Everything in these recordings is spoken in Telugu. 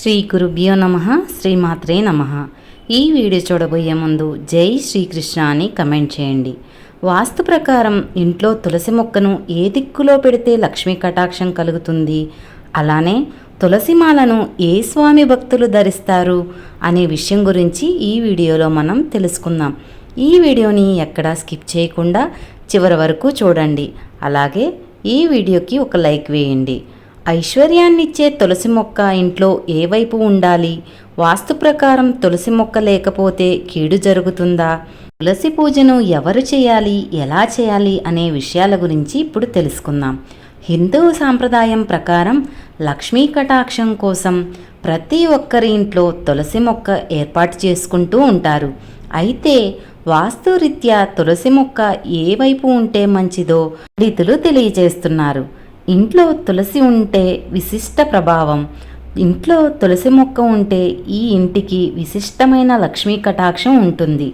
శ్రీ గురుభ్యో నమ శ్రీమాత్రే నమ. ఈ వీడియో చూడబోయే ముందు జై శ్రీకృష్ణ అని కమెంట్ చేయండి. వాస్తు ప్రకారం ఇంట్లో తులసి మొక్కను ఏ దిక్కులో పెడితే లక్ష్మీ కటాక్షం కలుగుతుంది? అలానే తులసి మాలను ఏ స్వామి భక్తులు ధరిస్తారు? అనే విషయం గురించి ఈ వీడియోలో మనం తెలుసుకుందాం. ఈ వీడియోని ఎక్కడా స్కిప్ చేయకుండా చివరి వరకు చూడండి. అలాగే ఈ వీడియోకి ఒక లైక్ వేయండి. ఐశ్వర్యాన్నిచ్చే తులసి మొక్క ఇంట్లో ఏ వైపు ఉండాలి? వాస్తు ప్రకారం తులసి మొక్క లేకపోతే కీడు జరుగుతుందా? తులసి పూజను ఎవరు చేయాలి? ఎలా చేయాలి? అనే విషయాల గురించి ఇప్పుడు తెలుసుకుందాం. హిందూ సాంప్రదాయం ప్రకారం లక్ష్మీ కటాక్షం కోసం ప్రతి ఒక్కరి ఇంట్లో తులసి మొక్క ఏర్పాటు చేసుకుంటూ ఉంటారు. అయితే వాస్తురీత్యా తులసి మొక్క ఏ వైపు ఉంటే మంచిదో పండితులు తెలియజేస్తున్నారు. ఇంట్లో తులసి ఉంటే విశిష్ట ప్రభావం. ఇంట్లో తులసి మొక్క ఉంటే ఈ ఇంటికి విశిష్టమైన లక్ష్మీ కటాక్షం ఉంటుంది.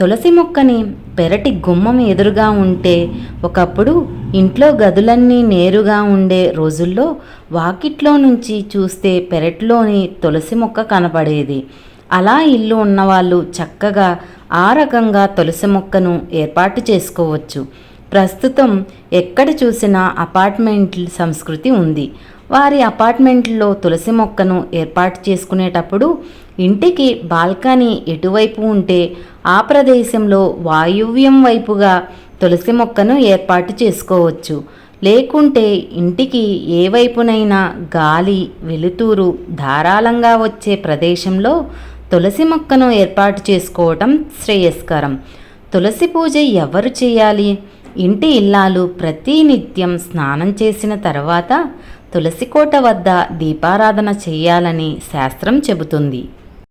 తులసి మొక్కని పెరటి గుమ్మం ఎదురుగా ఉంటే ఒకప్పుడు ఇంట్లో గదులన్నీ నేరుగా ఉండే రోజుల్లో వాకిట్లో నుంచి చూస్తే పెరట్లోని తులసి మొక్క కనపడేది. అలా ఇల్లు ఉన్నవాళ్ళు చక్కగా ఆ రకంగా తులసి మొక్కను ఏర్పాటు చేసుకోవచ్చు. ప్రస్తుతం ఎక్కడ చూసినా అపార్ట్మెంట్ సంస్కృతి ఉంది. వారి అపార్ట్మెంట్లో తులసి మొక్కను ఏర్పాటు చేసుకునేటప్పుడు ఇంటికి బాల్కనీ ఎటువైపు ఉంటే ఆ ప్రదేశంలో వాయువ్యం వైపుగా తులసి మొక్కను ఏర్పాటు చేసుకోవచ్చు. లేకుంటే ఇంటికి ఏ వైపునైనా గాలి వెలుతురు ధారాళంగా వచ్చే ప్రదేశంలో తులసి మొక్కను ఏర్పాటు చేసుకోవటం శ్రేయస్కరం. తులసి పూజ ఎవరు చేయాలి? ఇంటి ఇల్లాలు ప్రతినిత్యం స్నానం చేసిన తర్వాత తులసి కోట వద్ద దీపారాధన చేయాలని శాస్త్రం చెబుతుంది.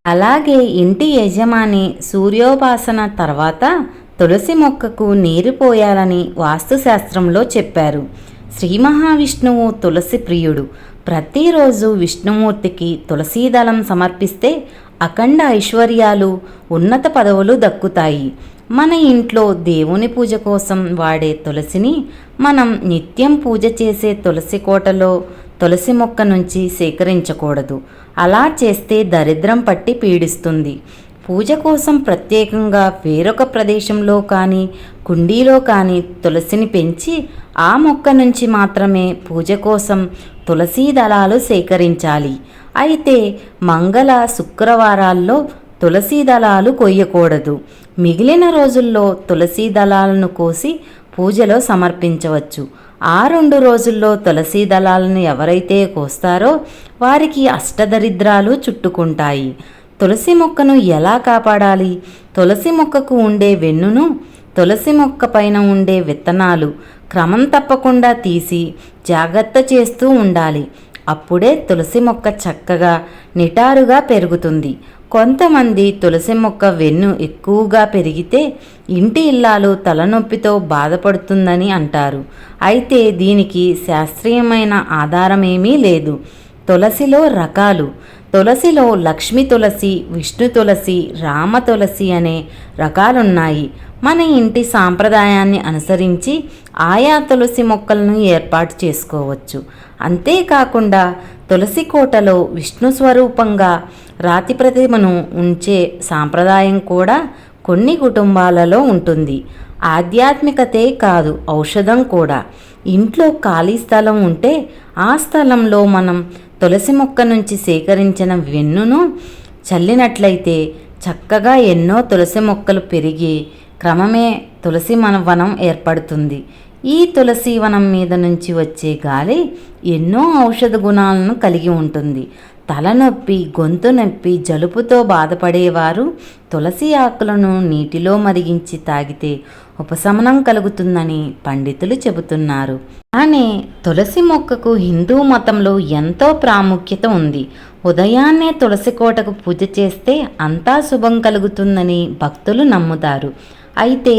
అలాగే ఇంటి యజమాని సూర్యోపాసన తర్వాత తులసి మొక్కకు నీరు పోయాలని వాస్తుశాస్త్రంలో చెప్పారు. శ్రీ మహావిష్ణువు తులసి ప్రియుడు. ప్రతిరోజు విష్ణుమూర్తికి తులసీదళం సమర్పిస్తే అఖండ ఐశ్వర్యాలు ఉన్నత పదవులు దక్కుతాయి. మన ఇంట్లో దేవుని పూజ కోసం వాడే తులసిని మనం నిత్యం పూజ చేసే తులసి కోటలో తులసి మొక్క నుంచి సేకరించకూడదు. అలా చేస్తే దరిద్రం పట్టి పీడిస్తుంది. పూజ కోసం ప్రత్యేకంగా వేరొక ప్రదేశంలో కానీ కుండీలో కానీ తులసిని పెంచి ఆ మొక్క నుంచి మాత్రమే పూజ కోసం తులసీ దళాలు సేకరించాలి. అయితే మంగళ శుక్రవారాల్లో తులసీ దళాలు కొయ్యకూడదు. మిగిలిన రోజుల్లో తులసీ దళాలను కోసి పూజలో సమర్పించవచ్చు. ఆ రెండు రోజుల్లో తులసీ దళాలను ఎవరైతే కోస్తారో వారికి అష్టదరిద్రాలు చుట్టుకుంటాయి. తులసి మొక్కను ఎలా కాపాడాలి? తులసి మొక్కకు ఉండే వెన్నును తులసి మొక్క పైన ఉండే విత్తనాలు క్రమం తప్పకుండా తీసి జాగ్రత్త చేస్తూ ఉండాలి. అప్పుడే తులసి మొక్క చక్కగా నిటారుగా పెరుగుతుంది. కొంతమంది తులసి మొక్క వెన్ను ఎక్కువగా పెరిగితే ఇంటి ఇల్లాలు తలనొప్పితో బాధపడుతుందని అంటారు. అయితే దీనికి శాస్త్రీయమైన ఆధారమేమీ లేదు. తులసిలో రకాలు. తులసిలో లక్ష్మి తులసి విష్ణు తులసి రామ తులసి అనే రకాలున్నాయి. మన ఇంటి సాంప్రదాయాన్ని అనుసరించి ఆయా తులసి మొక్కలను ఏర్పాటు చేసుకోవచ్చు. అంతేకాకుండా తులసి కోటలో విష్ణు స్వరూపంగా రాతి ప్రతిమను ఉంచే సాంప్రదాయం కూడా కొన్ని కుటుంబాలలో ఉంటుంది. ఆధ్యాత్మికతే కాదు ఔషధం కూడా. ఇంట్లో ఖాళీ స్థలం ఉంటే ఆ స్థలంలో మనం తులసి మొక్క నుంచి సేకరించిన వెన్నును చల్లినట్లయితే చక్కగా ఎన్నో తులసి మొక్కలు పెరిగి క్రమమే తులసి మన వనం ఏర్పడుతుంది. ఈ తులసి వనం మీద నుంచి వచ్చే గాలి ఎన్నో ఔషధ గుణాలను కలిగి ఉంటుంది. తలనొప్పి గొంతు నొప్పి జలుపుతో బాధపడేవారు తులసి ఆకులను నీటిలో మరిగించి తాగితే ఉపశమనం కలుగుతుందని పండితులు చెబుతున్నారు. కానీ తులసి మొక్కకు హిందూ మతంలో ఎంతో ప్రాముఖ్యత ఉంది. ఉదయాన్నే తులసి కోటకు పూజ చేస్తే అంతా శుభం కలుగుతుందని భక్తులు నమ్ముతారు. అయితే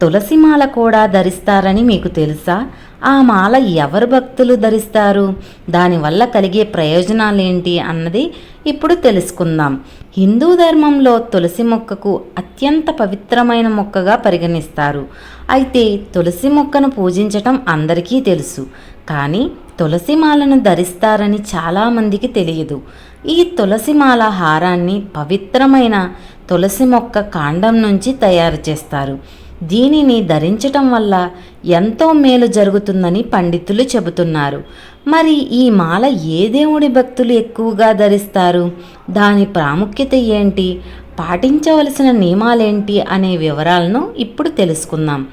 తులసి మాల కూడా ధరిస్తారని మీకు తెలుసా? ఆ మాల ఎవరు భక్తులు ధరిస్తారు? దానివల్ల కలిగే ప్రయోజనాలేంటి అన్నది ఇప్పుడు తెలుసుకుందాం. హిందూ ధర్మంలో తులసి మొక్కకు అత్యంత పవిత్రమైన మొక్కగా పరిగణిస్తారు. అయితే తులసి మొక్కను పూజించటం అందరికీ తెలుసు. కానీ తులసి మాలను ధరిస్తారని చాలామందికి తెలియదు. ఈ తులసి మాల హారాన్ని పవిత్రమైన తులసి మొక్క కాండం నుంచి తయారు చేస్తారు. దీనిని ధరించటం వల్ల ఎంతో మేలు జరుగుతుందని పండితులు చెబుతున్నారు. మరి ఈ మాల ఏ దేవుడి భక్తులు ఎక్కువగా ధరిస్తారు? దాని ప్రాముఖ్యత ఏంటి? పాటించవలసిన నియమాలేంటి? అనే వివరాలను ఇప్పుడు తెలుసుకుందాం.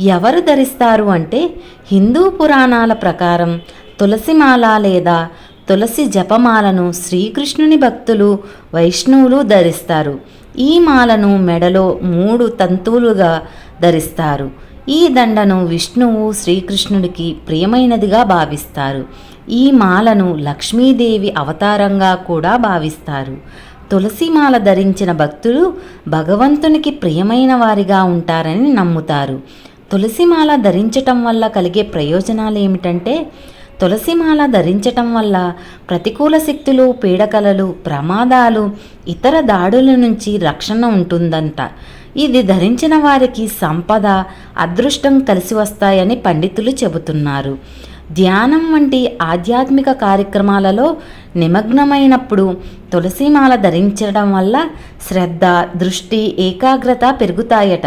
ఎవరు ధరిస్తారు అంటే హిందూ పురాణాల ప్రకారం తులసిమాల లేదా తులసి జపమాలను శ్రీకృష్ణుని భక్తులు వైష్ణవులు ధరిస్తారు. ఈ మాలను మెడలో మూడు తంతువులుగా ధరిస్తారు. ఈ దండను విష్ణువు శ్రీకృష్ణుడికి ప్రియమైనదిగా భావిస్తారు. ఈ మాలను లక్ష్మీదేవి అవతారంగా కూడా భావిస్తారు. తులసిమాల ధరించిన భక్తులు భగవంతునికి ప్రియమైన వారిగా ఉంటారని నమ్ముతారు. తులసిమాల ధరించటం వల్ల కలిగే ప్రయోజనాలు ఏమిటంటే తులసిమాల ధరించటం వల్ల ప్రతికూల శక్తులు పీడకలలు ప్రమాదాలు ఇతర దాడుల నుంచి రక్షణ ఉంటుందంట. ఇది ధరించిన వారికి సంపద అదృష్టం కలిసి వస్తాయని పండితులు చెబుతున్నారు. ధ్యానం వంటి ఆధ్యాత్మిక కార్యక్రమాలలో నిమగ్నమైనప్పుడు తులసిమాల ధరించడం వల్ల శ్రద్ధ దృష్టి ఏకాగ్రత పెరుగుతాయట.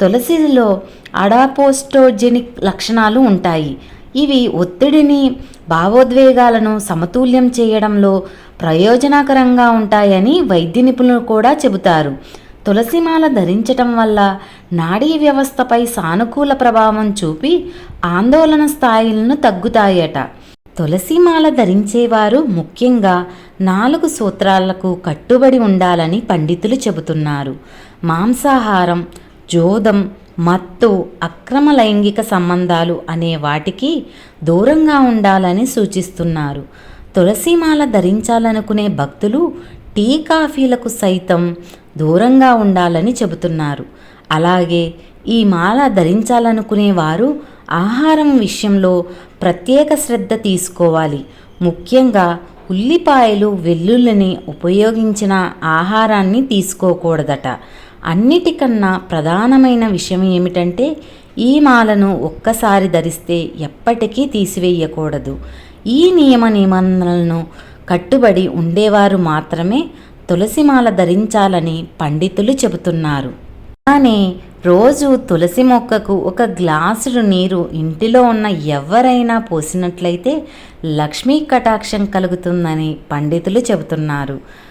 తులసిలో అడాపోస్టోజెనిక్ లక్షణాలు ఉంటాయి. ఇవి ఒత్తిడిని భావోద్వేగాలను సమతుల్యం చేయడంలో ప్రయోజనకరంగా ఉంటాయని వైద్య నిపుణులు కూడా చెబుతారు. తులసిమాల ధరించటం వల్ల నాడీ వ్యవస్థపై సానుకూల ప్రభావం చూపి ఆందోళన స్థాయిలను తగ్గుతాయట. తులసిమాల ధరించేవారు ముఖ్యంగా నాలుగు సూత్రాలకు కట్టుబడి ఉండాలని పండితులు చెబుతున్నారు. మాంసాహారం జోదం మత్తు అక్రమ లైంగిక సంబంధాలు అనే వాటికి దూరంగా ఉండాలని సూచిస్తున్నారు. తులసిమాల ధరించాలనుకునే భక్తులు టీ కాఫీలకు సైతం దూరంగా ఉండాలని చెబుతున్నారు. అలాగే ఈ మాల ధరించాలనుకునే వారు ఆహారం విషయంలో ప్రత్యేక శ్రద్ధ తీసుకోవాలి. ముఖ్యంగా ఉల్లిపాయలు వెల్లుల్లిని ఉపయోగించిన ఆహారాన్ని తీసుకోకూడదట. అన్నిటికన్నా ప్రధానమైన విషయం ఏమిటంటే ఈ మాలను ఒక్కసారి ధరిస్తే ఎప్పటికీ తీసివేయకూడదు. ఈ నియమ నిబంధనలను కట్టుబడి ఉండేవారు మాత్రమే తులసిమాల ధరించాలని పండితులు చెబుతున్నారు. కానీ రోజు తులసి మొక్కకు ఒక గ్లాసుడు నీరు ఇంటిలో ఉన్న ఎవరైనా పోసినట్లయితే లక్ష్మీ కటాక్షం కలుగుతుందని పండితులు చెబుతున్నారు.